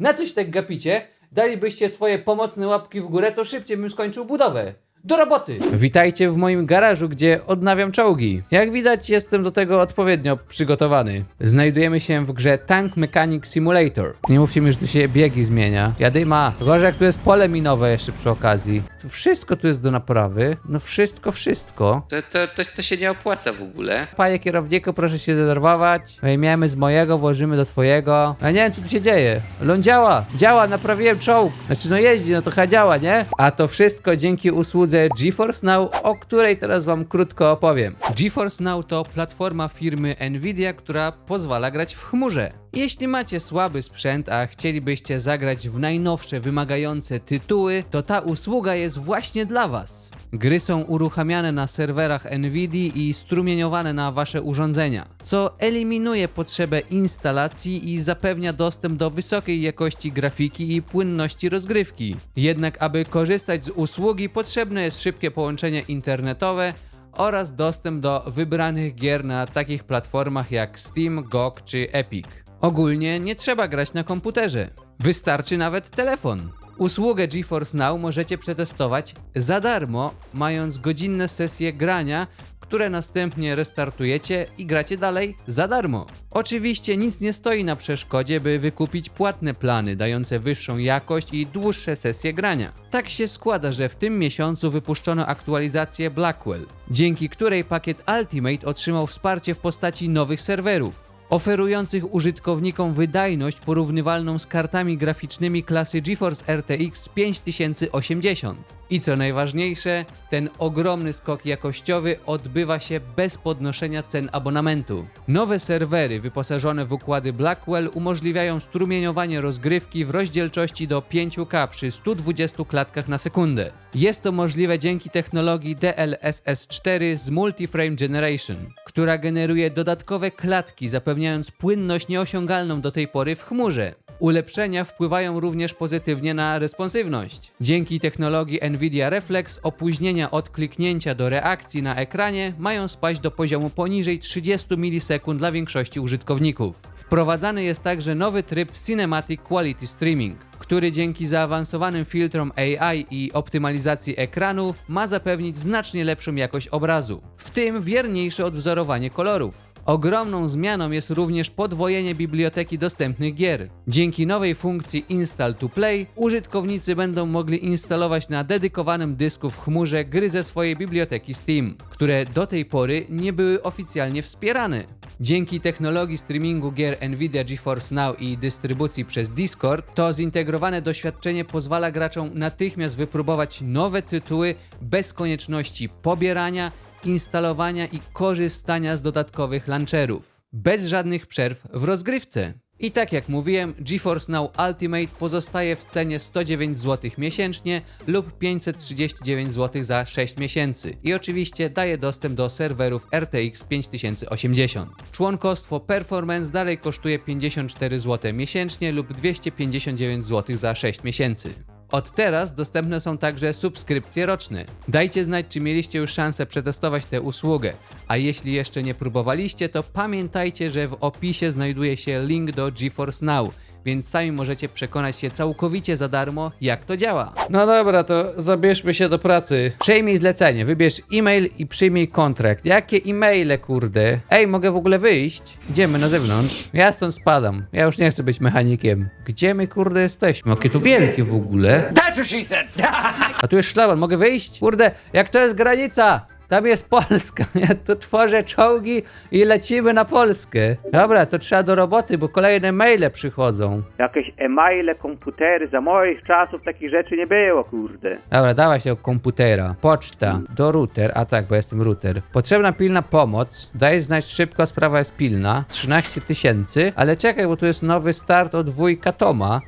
Na coś tak gapicie? Dalibyście swoje pomocne łapki w górę, to szybciej bym skończył budowę. Do roboty! Witajcie w moim garażu, gdzie odnawiam czołgi. Jak widać, jestem do tego odpowiednio przygotowany. Znajdujemy się w grze Tank Mechanic Simulator. Nie mówcie mi, że tu się biegi zmienia. Jadyma, gorzej jak tu jest pole minowe jeszcze przy okazji. Tu wszystko tu jest do naprawy. No wszystko, wszystko. To, to, to, to się nie opłaca w ogóle. Panie kierowniku, proszę się denerwować. Wyjmiemy z mojego, włożymy do twojego. Ja nie wiem, co tu się dzieje. On działa, działa, naprawiłem czołg. Znaczy, no jeździ, no to chyba działa, nie? A to wszystko dzięki usłudze GeForce Now, o której teraz wam krótko opowiem. GeForce Now to platforma firmy Nvidia, która pozwala grać w chmurze. Jeśli macie słaby sprzęt, a chcielibyście zagrać w najnowsze, wymagające tytuły, to ta usługa jest właśnie dla was. Gry są uruchamiane na serwerach Nvidia i strumieniowane na wasze urządzenia, co eliminuje potrzebę instalacji i zapewnia dostęp do wysokiej jakości grafiki i płynności rozgrywki. Jednak aby korzystać z usługi potrzebne jest szybkie połączenie internetowe oraz dostęp do wybranych gier na takich platformach jak Steam, GOG czy Epic. Ogólnie nie trzeba grać na komputerze. Wystarczy nawet telefon. Usługę GeForce Now możecie przetestować za darmo, mając godzinne sesje grania, które następnie restartujecie i gracie dalej za darmo. Oczywiście nic nie stoi na przeszkodzie, by wykupić płatne plany dające wyższą jakość i dłuższe sesje grania. Tak się składa, że w tym miesiącu wypuszczono aktualizację Blackwell, dzięki której pakiet Ultimate otrzymał wsparcie w postaci nowych serwerów oferujących użytkownikom wydajność porównywalną z kartami graficznymi klasy GeForce RTX 5080. I co najważniejsze, ten ogromny skok jakościowy odbywa się bez podnoszenia cen abonamentu. Nowe serwery wyposażone w układy Blackwell umożliwiają strumieniowanie rozgrywki w rozdzielczości do 5K przy 120 klatkach na sekundę. Jest to możliwe dzięki technologii DLSS4 z Multiframe Generation, która generuje dodatkowe klatki, zapewniając płynność nieosiągalną do tej pory w chmurze. Ulepszenia wpływają również pozytywnie na responsywność. Dzięki technologii Nvidia Reflex opóźnienia od kliknięcia do reakcji na ekranie mają spaść do poziomu poniżej 30 milisekund dla większości użytkowników. Wprowadzany jest także nowy tryb Cinematic Quality Streaming, który dzięki zaawansowanym filtrom AI i optymalizacji ekranu ma zapewnić znacznie lepszą jakość obrazu, w tym wierniejsze odwzorowanie kolorów. Ogromną zmianą jest również podwojenie biblioteki dostępnych gier. Dzięki nowej funkcji Install to Play użytkownicy będą mogli instalować na dedykowanym dysku w chmurze gry ze swojej biblioteki Steam, które do tej pory nie były oficjalnie wspierane. Dzięki technologii streamingu gier Nvidia GeForce Now i dystrybucji przez Discord, to zintegrowane doświadczenie pozwala graczom natychmiast wypróbować nowe tytuły bez konieczności pobierania instalowania i korzystania z dodatkowych launcherów. Bez żadnych przerw w rozgrywce. I tak jak mówiłem, GeForce Now Ultimate pozostaje w cenie 109 zł miesięcznie lub 539 zł za 6 miesięcy. I oczywiście daje dostęp do serwerów RTX 5080. Członkostwo Performance dalej kosztuje 54 zł miesięcznie lub 259 zł za 6 miesięcy. Od teraz dostępne są także subskrypcje roczne. Dajcie znać, czy mieliście już szansę przetestować tę usługę, a jeśli jeszcze nie próbowaliście, to pamiętajcie, że w opisie znajduje się link do GeForce Now, więc sami możecie przekonać się całkowicie za darmo, jak to działa. No dobra, to zabierzmy się do pracy. Przyjmij zlecenie, wybierz e-mail i przyjmij kontrakt. Jakie e-maile, kurde? Ej, mogę w ogóle wyjść? Idziemy na zewnątrz. Ja stąd spadam. Ja już nie chcę być mechanikiem. Gdzie my, kurde, jesteśmy? Jakie tu wielkie w ogóle. That's what she said. A tu jest szlaban, mogę wyjść? Kurde, jak to jest granica? Tam jest Polska. Ja tu tworzę czołgi i lecimy na Polskę. Dobra, to trzeba do roboty, bo kolejne maile przychodzą. Jakieś e-maile, komputery, za moich czasów takich rzeczy nie było, kurde. Dobra, dawaj się do komputera. Poczta, do router, a tak, bo jestem router. Potrzebna pilna pomoc. Daj znać szybko, sprawa jest pilna. 13 tysięcy, ale czekaj, bo tu jest nowy start od wujka Toma.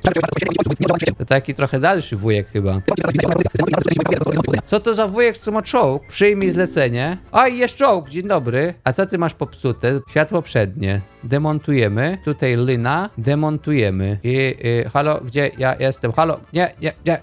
To taki trochę dalszy wujek chyba. Co to za wujek, co ma czołg? Przyjmij zlecenie. A i jest czołg, dzień dobry. A co ty masz popsute? Światło przednie. Demontujemy. Tutaj lyna. Demontujemy. I, y, halo, gdzie ja jestem? Halo, nie, nie, nie,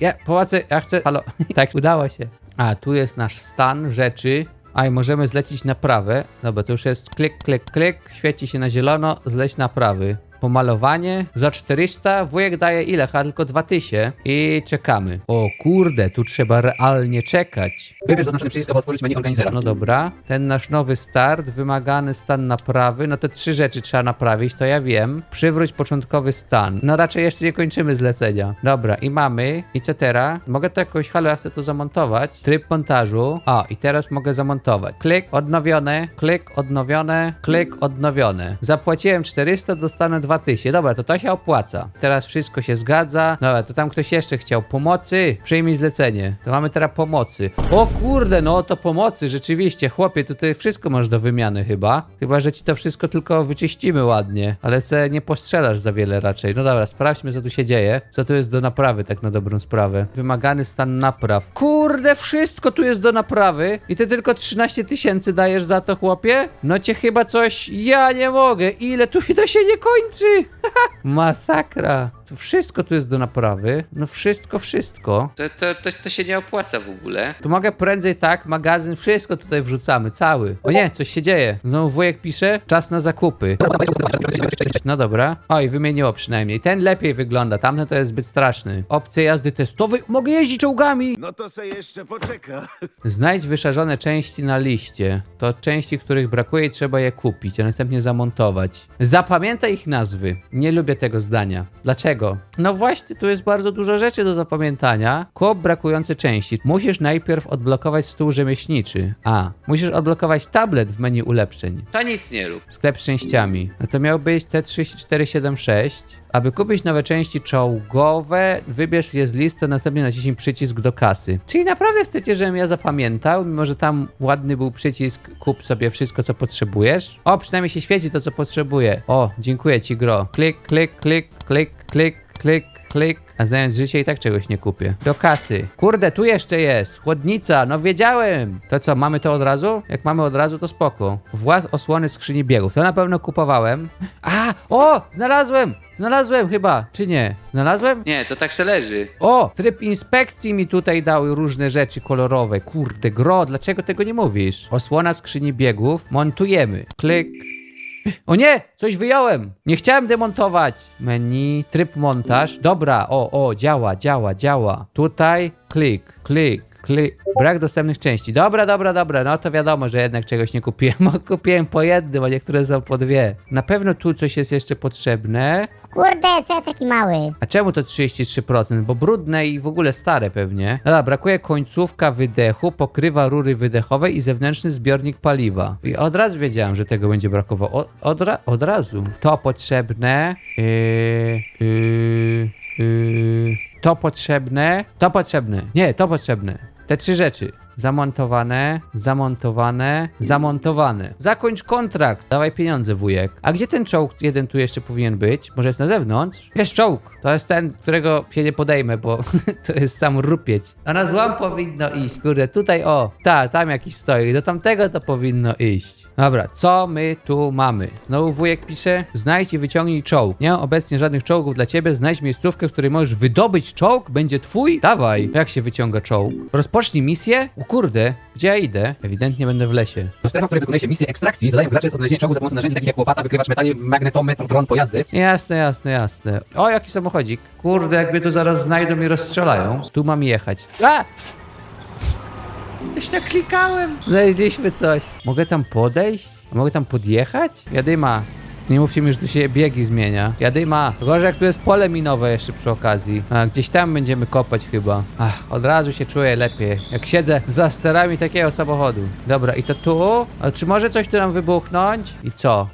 nie, pomocy, ja chcę, halo. tak, udało się. A, tu jest nasz stan rzeczy. A i możemy zlecić na prawe. Dobra, to już jest klik, klik, klik. Świeci się na zielono, zleć na prawy. Pomalowanie za 400, wujek daje ile? Chyba tylko 2000 i czekamy. O kurde, tu trzeba realnie czekać. Wybierz zaznaczony przycisk, aby otworzyć menu organizera. No dobra, ten nasz nowy start, wymagany stan naprawy, no te trzy rzeczy trzeba naprawić, to ja wiem. Przywróć początkowy stan. No raczej jeszcze nie kończymy zlecenia. Dobra, i mamy, i co teraz? Mogę to jakoś, halo, ja chcę to zamontować. Tryb montażu. O, i teraz mogę zamontować. Klik, odnowione, klik, odnowione, klik, odnowione. Zapłaciłem 400, dostanę 2000. Dobra, to to się opłaca. Teraz wszystko się zgadza. Dobra, to tam ktoś jeszcze chciał pomocy. Przyjmij zlecenie. To mamy teraz pomocy. O kurde, no to pomocy, rzeczywiście. Chłopie, tutaj wszystko masz do wymiany chyba. Chyba, że ci to wszystko tylko wyczyścimy ładnie. Ale se nie postrzelasz za wiele raczej. No dobra, sprawdźmy co tu się dzieje. Co tu jest do naprawy, tak na dobrą sprawę. Wymagany stan napraw. Kurde, wszystko tu jest do naprawy. I ty tylko 13 tysięcy dajesz za to, chłopie? No cię chyba coś... Ja nie mogę. Ile tu to się nie kończy? Massacre. massacra To wszystko tu jest do naprawy. No wszystko, wszystko. To, to, to, to się nie opłaca w ogóle. Tu mogę prędzej tak, magazyn, wszystko tutaj wrzucamy, cały. O nie, coś się dzieje. Znowu wujek pisze, czas na zakupy. No dobra. Oj, wymieniło przynajmniej. Ten lepiej wygląda, tamten to jest zbyt straszny. Opcje jazdy testowej. Mogę jeździć czołgami! No to se jeszcze poczeka. Znajdź wyszarzone części na liście. To części, których brakuje i trzeba je kupić, a następnie zamontować. Zapamiętaj ich nazwy. Nie lubię tego zdania. Dlaczego? No właśnie, tu jest bardzo dużo rzeczy do zapamiętania. Kup brakujące części. Musisz najpierw odblokować stół rzemieślniczy. A, musisz odblokować tablet w menu ulepszeń. To nic nie rób. Sklep z częściami. No to miał być T3476. Aby kupić nowe części czołgowe, wybierz je z listy, następnie naciśnij przycisk do kasy. Czyli naprawdę chcecie, żebym ja zapamiętał, mimo że tam ładny był przycisk kup sobie wszystko, co potrzebujesz? O, przynajmniej się świeci to, co potrzebuję. O, dziękuję ci, gro. Klik, klik, klik, klik, klik, klik, klik. A znając życie i tak czegoś nie kupię. Do kasy. Kurde, tu jeszcze jest. Chłodnica, no wiedziałem. To co, mamy to od razu? Jak mamy od razu, to spoko. Właz osłony skrzyni biegów. To na pewno kupowałem. A, o, znalazłem. Znalazłem chyba, czy nie? Znalazłem? Nie, to tak se leży. O, tryb inspekcji mi tutaj dał różne rzeczy kolorowe. Kurde, gro, dlaczego tego nie mówisz? Osłona skrzyni biegów. Montujemy. Klik. O nie! Coś wyjąłem! Nie chciałem demontować! Menu, tryb montaż. Dobra, o, o, działa, działa, działa. Tutaj klik, klik, klik. Brak dostępnych części. Dobra, dobra, dobra. No to wiadomo, że jednak czegoś nie kupiłem. Kupiłem po jednym, a niektóre są po dwie. Na pewno tu coś jest jeszcze potrzebne. Kurde, co ja taki mały? A czemu to 33%? Bo brudne i w ogóle stare pewnie. Dobra, brakuje końcówka wydechu, pokrywa rury wydechowe i zewnętrzny zbiornik paliwa. I od razu wiedziałem, że tego będzie brakowało. O, od, ra od razu. To potrzebne. Yy, yy, yy, to potrzebne. To potrzebne. Nie, to potrzebne. Te trzy rzeczy. Zamontowane, zamontowane, zamontowane. Zakończ kontrakt. Dawaj pieniądze, wujek. A gdzie ten czołg jeden tu jeszcze powinien być? Może jest na zewnątrz? Jest czołg. To jest ten, którego się nie podejmę, bo to jest sam rupieć. A na złam powinno iść, kurde. Tutaj, o, ta, tam jakiś stoi. Do tamtego to powinno iść. Dobra, co my tu mamy? Znowu wujek pisze, znajdź i wyciągnij czołg. Nie ma obecnie żadnych czołgów dla ciebie. Znajdź miejscówkę, w której możesz wydobyć czołg. Będzie twój? Dawaj. Jak się wyciąga czołg? Rozpocznij misję? O kurde, gdzie ja idę? Ewidentnie będę w lesie. To strefa, w której wykonuje się misję ekstrakcji, zadają graczy z odnalezienia czołgu za pomocą narzędzi takich jak łopata, wykrywacz metali, magnetometr, dron, pojazdy. Jasne, jasne, jasne. O, jaki samochodzik. Kurde, jakby tu zaraz znajdą i rozstrzelają. Tu mam jechać. A! Już naklikałem. Znaleźliśmy coś. Mogę tam podejść? A mogę tam podjechać? Jadyma. Nie mówcie mi, że tu się biegi zmienia. Jadyma. Gorzej tu jest pole minowe jeszcze przy okazji. A, gdzieś tam będziemy kopać chyba. Ach, od razu się czuję lepiej. Jak siedzę za sterami takiego samochodu. Dobra, i to tu? A czy może coś tu nam wybuchnąć? I co?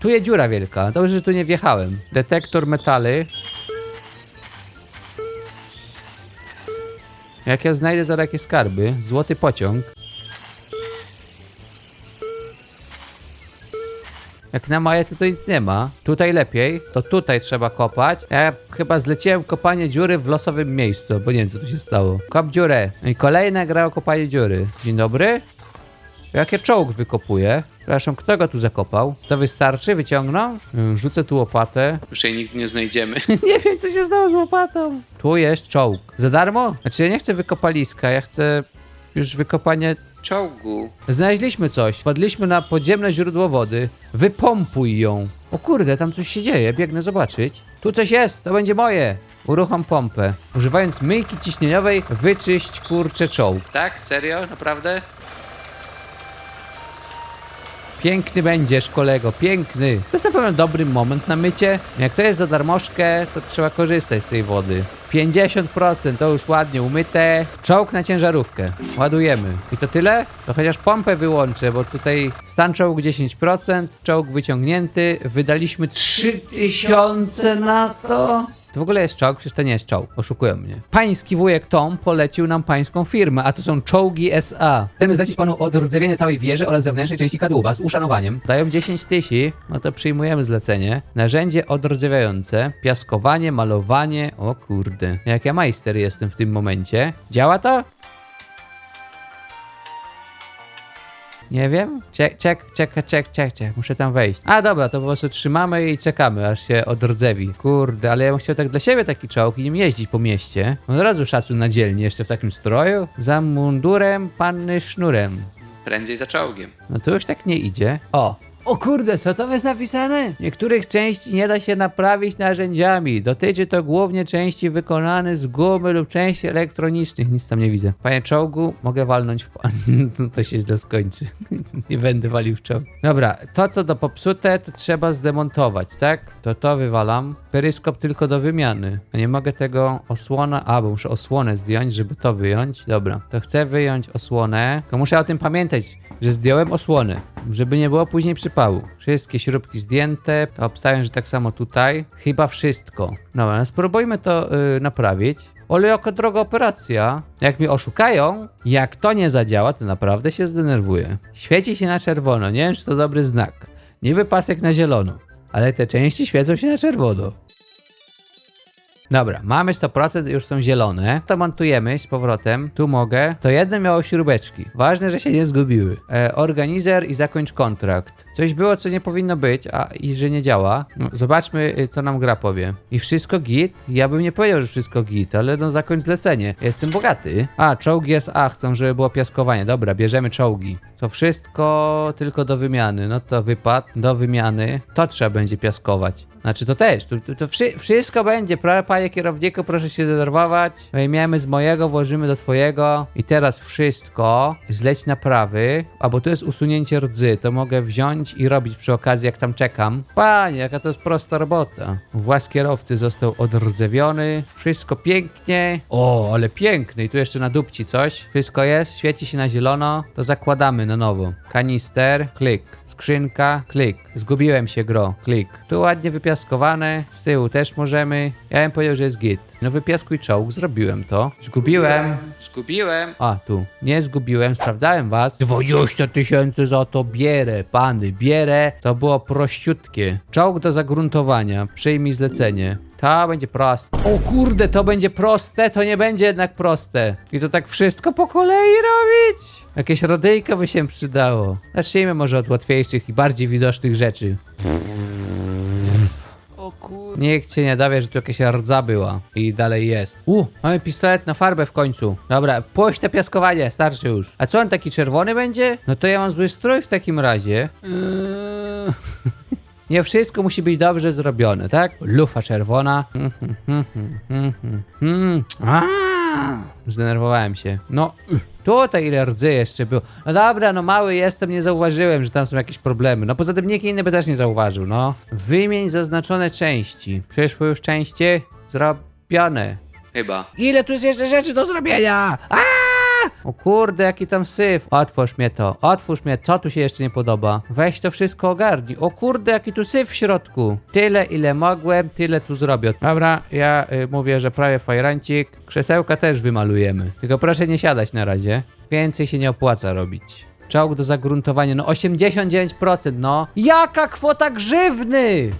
Tu jest dziura wielka. Dobrze, że tu nie wjechałem. Detektor metali. Jak ja znajdę zaraz jakieś skarby, złoty pociąg. Jak na majety to nic nie ma. Tutaj lepiej, to tutaj trzeba kopać. Ja chyba zleciłem kopanie dziury w losowym miejscu, bo nie wiem co tu się stało. Kop dziurę. I kolejna gra o kopanie dziury. Dzień dobry. Jakie czołg wykopuje? Przepraszam, kto go tu zakopał? To wystarczy? Wyciągną? Ym, Rzucę tu łopatę. Już jej nigdy nie znajdziemy. nie wiem, co się stało z łopatą. Tu jest czołg. Za darmo? Znaczy, ja nie chcę wykopaliska, ja chcę już wykopanie czołgu. Znaleźliśmy coś. Wpadliśmy na podziemne źródło wody. Wypompuj ją. O kurde, tam coś się dzieje, biegnę zobaczyć. Tu coś jest, to będzie moje. Uruchom pompę. Używając myjki ciśnieniowej, wyczyść kurcze czołg. Tak? Serio? Naprawdę? Piękny będziesz, kolego, piękny. To jest na pewno dobry moment na mycie. Jak to jest za darmożkę, to trzeba korzystać z tej wody. 50% to już ładnie umyte. Czołg na ciężarówkę. Ładujemy. I to tyle? To chociaż pompę wyłączę, bo tutaj stan czołg 10%, czołg wyciągnięty. Wydaliśmy 3000 na to. To w ogóle jest czołg? Przecież to nie jest czołg. Oszukują mnie. Pański wujek Tom polecił nam pańską firmę, a to są czołgi SA. Chcemy zlecić panu odrdzewienie całej wieży oraz zewnętrznej części kadłuba z uszanowaniem. Dają 10 tysięcy, no to przyjmujemy zlecenie. Narzędzie odrdzewiające, piaskowanie, malowanie. O kurde, jak ja majster jestem w tym momencie. Działa to? Nie wiem. Czek, czek, czek, czek, czek, czek. Muszę tam wejść. A dobra, to po prostu trzymamy i czekamy, aż się odrdzewi. Kurde, ale ja bym chciał tak dla siebie taki czołg i nim jeździć po mieście. Od razu szacun na dzielnie, jeszcze w takim stroju. Za mundurem, panny sznurem. Prędzej za czołgiem. No to już tak nie idzie. O! O kurde, co tam jest napisane? Niektórych części nie da się naprawić narzędziami. Dotyczy to głównie części wykonanych z gumy lub części elektronicznych. Nic tam nie widzę. Panie czołgu, mogę walnąć w... pa- No to się źle skończy. nie będę walił w czołg. Dobra, to co do popsute, to trzeba zdemontować, tak? To to wywalam. Peryskop tylko do wymiany. A nie mogę tego osłona... A, bo muszę osłonę zdjąć, żeby to wyjąć. Dobra, to chcę wyjąć osłonę. Tylko muszę o tym pamiętać, że zdjąłem osłonę, żeby nie było później przypału. Wszystkie śrubki zdjęte. Obstawiam, że tak samo tutaj. Chyba wszystko. No spróbujmy to yy, naprawić. Ale jaka droga operacja. Jak mnie oszukają, jak to nie zadziała, to naprawdę się zdenerwuję. Świeci się na czerwono. Nie wiem, czy to dobry znak. Niby pasek na zielono, ale te części świecą się na czerwono. Dobra, mamy 100%, już są zielone. To montujemy z powrotem. Tu mogę. To jedno miało śrubeczki. Ważne, że się nie zgubiły. E, organizer i zakończ kontrakt. Coś było, co nie powinno być, a i że nie działa. No, zobaczmy, y, co nam gra powie. I wszystko git? Ja bym nie powiedział, że wszystko git, ale no zakończ zlecenie. Jestem bogaty. A, czołgi SA chcą, żeby było piaskowanie. Dobra, bierzemy czołgi. To wszystko tylko do wymiany. No to wypad do wymiany. To trzeba będzie piaskować. Znaczy to też, to, to, to wszy, wszystko będzie, Pra- panie kierowniku, proszę się denerwować. Wyjmiemy z mojego, włożymy do twojego. I teraz wszystko zleć na prawy, a bo tu jest usunięcie rdzy, to mogę wziąć i robić przy okazji, jak tam czekam. Panie, jaka to jest prosta robota. Włas kierowcy został odrdzewiony, wszystko pięknie. O, ale piękny. I tu jeszcze na dupci coś. Wszystko jest, świeci się na zielono, to zakładamy na nowo. Kanister, klik. Skrzynka, klik. Zgubiłem się, gro, klik. Tu ładnie wypiaskowane, z tyłu też możemy. Ja bym powiedział, że jest git. No wypiaskuj czołg, zrobiłem to. Zgubiłem. Zgubiłem. A, tu. Nie zgubiłem, sprawdzałem was. 20 tysięcy za to bierę, pany, bierę. To było prościutkie. Czołg do zagruntowania. Przyjmij zlecenie. To będzie proste. O kurde, to będzie proste, to nie będzie jednak proste. I to tak wszystko po kolei robić? Jakieś radyjko by się przydało. Zacznijmy może od łatwiejszych i bardziej widocznych rzeczy. Nikt cię nie dowie, że tu jakaś rdza była i dalej jest. U, mamy pistolet na farbę w końcu. Dobra, puść te piaskowanie, starczy już. A co on taki czerwony będzie? No to ja mam zły strój w takim razie. Eee... Nie wszystko musi być dobrze zrobione, tak? Lufa czerwona. Aaa! Zdenerwowałem się. No, tutaj ile rdzy jeszcze było. No dobra, no mały jestem, nie zauważyłem, że tam są jakieś problemy. No poza tym nikt inny by też nie zauważył, no. Wymień zaznaczone części. Przyszły już części zrobione. Chyba. Ile tu jest jeszcze rzeczy do zrobienia? Aaaa! O kurde, jaki tam syf. Otwórz mnie to, otwórz mnie, co tu się jeszcze nie podoba? Weź to wszystko ogarnij. O kurde, jaki tu syf w środku. Tyle, ile mogłem, tyle tu zrobię. Dobra, ja y, mówię, że prawie fajrancik. Krzesełka też wymalujemy. Tylko proszę nie siadać na razie. Więcej się nie opłaca robić. Czołg do zagruntowania, no 89%, no. Jaka kwota grzywny!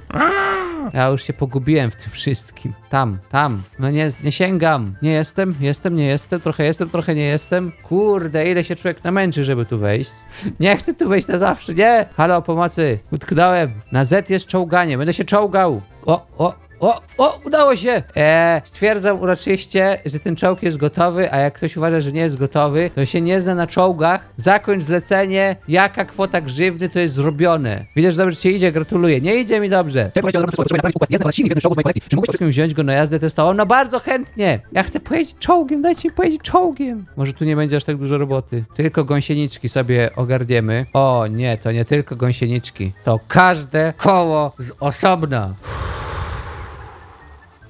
Ja już się pogubiłem w tym wszystkim. Tam, tam. No nie, nie sięgam. Nie jestem, jestem, nie jestem, trochę jestem, trochę nie jestem. Kurde, ile się człowiek namęczy, żeby tu wejść. Nie chcę tu wejść na zawsze, nie! Halo, pomocy! Utknąłem. Na Z jest czołganie, będę się czołgał. O, o, o, o, udało się! Eee, stwierdzam uroczyście, że ten czołg jest gotowy, a jak ktoś uważa, że nie jest gotowy, to się nie zna na czołgach. Zakończ zlecenie, jaka kwota grzywny to jest zrobione. Widzę, że dobrze ci idzie, gratuluję. Nie idzie mi dobrze. Czy mógłbyś Mógłbyś wziąć go na jazdę testową? No bardzo chętnie. Ja chcę pojeździć czołgiem, dajcie mi pojeździć czołgiem. Może tu nie będzie aż tak dużo roboty. Tylko gąsieniczki sobie ogarniemy. O nie, to nie tylko gąsieniczki. To każde koło z osobna.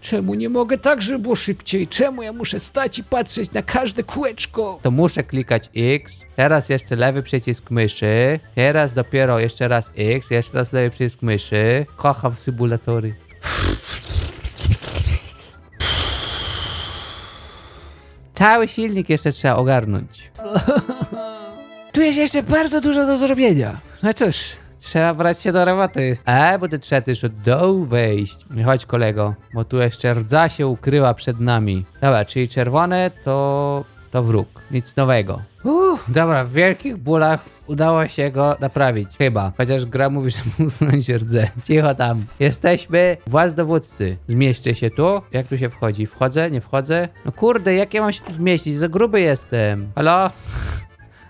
Czemu nie mogę tak, żeby było szybciej? Czemu ja muszę stać i patrzeć na każde kółeczko? To muszę klikać X, teraz jeszcze lewy przycisk myszy, teraz dopiero jeszcze raz X, jeszcze raz lewy przycisk myszy. Kocham symulatory. Cały silnik jeszcze trzeba ogarnąć. Tu jest jeszcze bardzo dużo do zrobienia. No cóż, trzeba brać się do roboty. A, bo ty trzeba też od dołu wejść. Chodź kolego, bo tu jeszcze rdza się ukryła przed nami. Dobra, czyli czerwone to... to wróg. Nic nowego. Uff, dobra, w wielkich bólach udało się go naprawić. Chyba. Chociaż gra mówi, że mu usunąć rdze. Cicho tam. Jesteśmy właz dowódcy. Zmieszczę się tu. Jak tu się wchodzi? Wchodzę? Nie wchodzę? No kurde, jak ja mam się tu zmieścić? Za gruby jestem. Halo?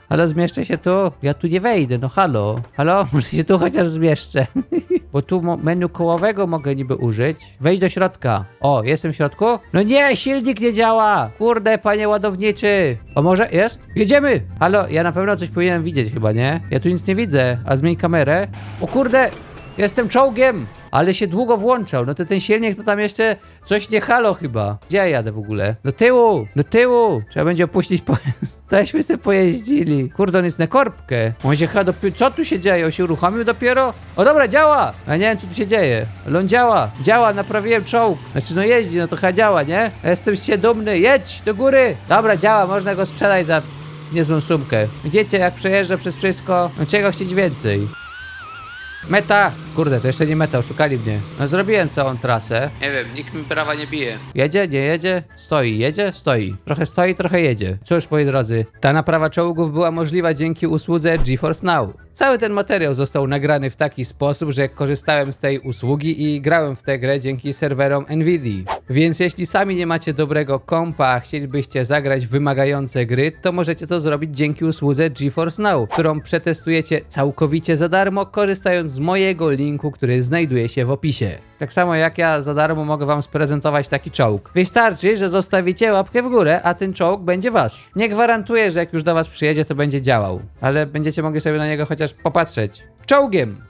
Halo, zmieszczę się tu? Ja tu nie wejdę, no halo. Halo? Muszę się tu chociaż zmieszczę. Bo tu menu kołowego mogę niby użyć. Wejdź do środka. O, jestem w środku? No nie, silnik nie działa. Kurde, panie ładowniczy. O, może jest? Jedziemy. Halo, ja na pewno coś powinienem widzieć chyba, nie? Ja tu nic nie widzę. A zmień kamerę. O kurde, jestem czołgiem. Ale się długo włączał. No to ten silnik to tam jeszcze coś nie halo chyba. Gdzie ja jadę w ogóle? Do tyłu, do tyłu. Trzeba będzie opuścić po... Tośmy sobie pojeździli. Kurde, on jest na korbkę. On się chyba dopiero... Co tu się dzieje? On się uruchomił dopiero? O dobra, działa! A nie wiem, co tu się dzieje. Ale on działa. Działa, naprawiłem czołg. Znaczy, no jeździ, no to chyba działa, nie? Jestem się dumny. Jedź do góry. Dobra, działa, można go sprzedać za niezłą sumkę. Widzicie, jak przejeżdża przez wszystko? No czego chcieć więcej? Meta! Kurde, to jeszcze nie meta, oszukali mnie. No zrobiłem całą trasę. Nie wiem, nikt mi prawa nie bije. Jedzie, nie jedzie? Stoi, jedzie, stoi. Trochę stoi, trochę jedzie. Cóż, moi drodzy, ta naprawa czołgów była możliwa dzięki usłudze GeForce Now. Cały ten materiał został nagrany w taki sposób, że korzystałem z tej usługi i grałem w tę grę dzięki serwerom Nvidia. Więc jeśli sami nie macie dobrego kompa, a chcielibyście zagrać wymagające gry, to możecie to zrobić dzięki usłudze GeForce Now, którą przetestujecie całkowicie za darmo, korzystając z mojego linku, który znajduje się w opisie. Tak samo jak ja za darmo mogę wam sprezentować taki czołg. Wystarczy, że zostawicie łapkę w górę, a ten czołg będzie wasz. Nie gwarantuję, że jak już do was przyjedzie, to będzie działał, ale będziecie mogli sobie na niego chociaż popatrzeć. Czołgiem!